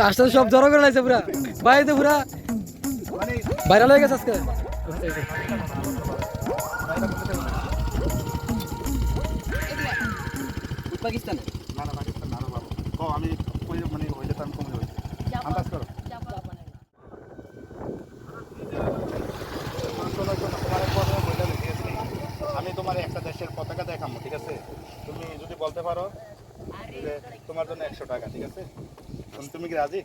চাষটা সব জড়ো করে লাগছে পুরা। ভাই তো পুরা মানে ভাইরাল হয়ে গেছে আজকে। পাকিস্তানে না না পাকিস্তান না আরও বাবু আমি কই মানে কমে আন্দাজ করো? আমি তোমার একটা দেশের পতাকা দেখাবো ঠিক আছে? তুমি যদি বলতে পারো যে তোমার জন্য একশো টাকা ঠিক আছে? তুমি কি রাজি?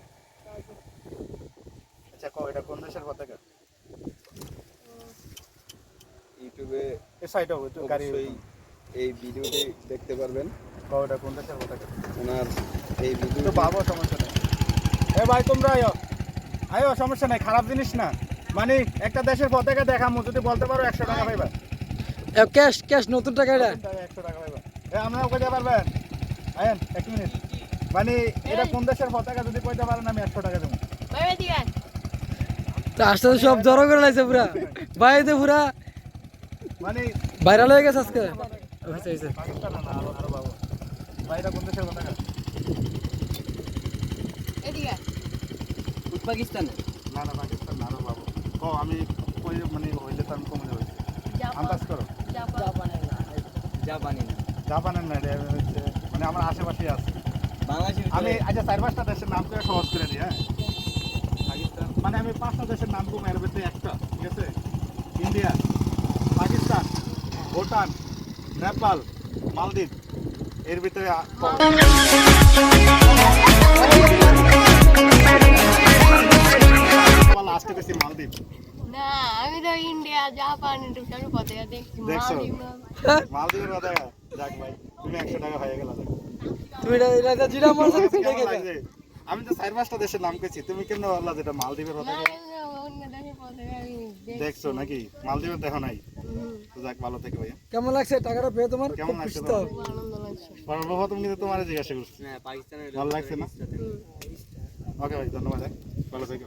আচ্ছা কো এটা কোন দেশের পতাকা? ইউটিউবে এই সাইড হবে তো গাড়ি এই ভিডিওটি দেখতে পারবেন। কো এটা কোন দেশের পতাকা? ওনার এই তো পাবো সমস্যা নেই। এ ভাই তোমরা আয়ো। আয়ো সমস্যা নাই খারাপ জিনিস না। মানে একটা দেশের পতাকা দেখামু যদি বলতে পারো একশো টাকা পাইবা। ক্যাশ ক্যাশ নতুন টাকা এটা। একশো টাকা পাইবা। এ আমরাও কইতে পারবেন। আয়েন এক মিনিট। মানে এটা কোন দেশের পতাকা যদি কইতে পারেন আমি একশো টাকা দেবো। চাষটা সব জড়ো করে লাগছে পুরা। ভাই তো পুরা। মানে ভাইরাল হয়ে গেছে আজকে। হয়েছে। পাকিস্তান না না না পাকিস্তান না আমি কই মানে হইলে তো আমি কমে হইছে আন্দাজ করো। জাপানি। না জাপানের না মানে আমার আশেপাশে আছে। আমি আচ্ছা চার পাঁচটা দেশের নাম করে সহজ করে দিই হ্যাঁ? পাকিস্তান। মানে আমি পাঁচটা দেশের নাম কমে এর ভিতরে একটা ঠিক আছে? ইন্ডিয়া পাকিস্তান ভুটান নেপাল মালদ্বীপ এর ভিতরে লাস্টে বেশি মালদ্বীপ। না আমি তো ইন্ডিয়া জাপান দেখছি মালদ্বীপের কথা যাক ভাই তুমি একশো টাকা হয়ে গেল তুমি এটা এটা জিরা মারছো আমি তো চার পাঁচটা দেশের নাম কেছি তুমি কেন বললা যেটা মালদ্বীপের কথা? দেখছি। নাকি? মালদ্বীপের দেখো নাই। যাক ভালো থেকে ভাইয়া। কেমন লাগছে? টাকাটা পেয়ে তোমার? কেমন লাগছে খুশি আনন্দ লাগছে। সর্বপ্রথম কিন্তু তোমার জিজ্ঞাসা করছি। হ্যাঁ ভালো লাগছে না? ওকে ভাই ধন্যবাদ হ্যাঁ। ভালো থেকো।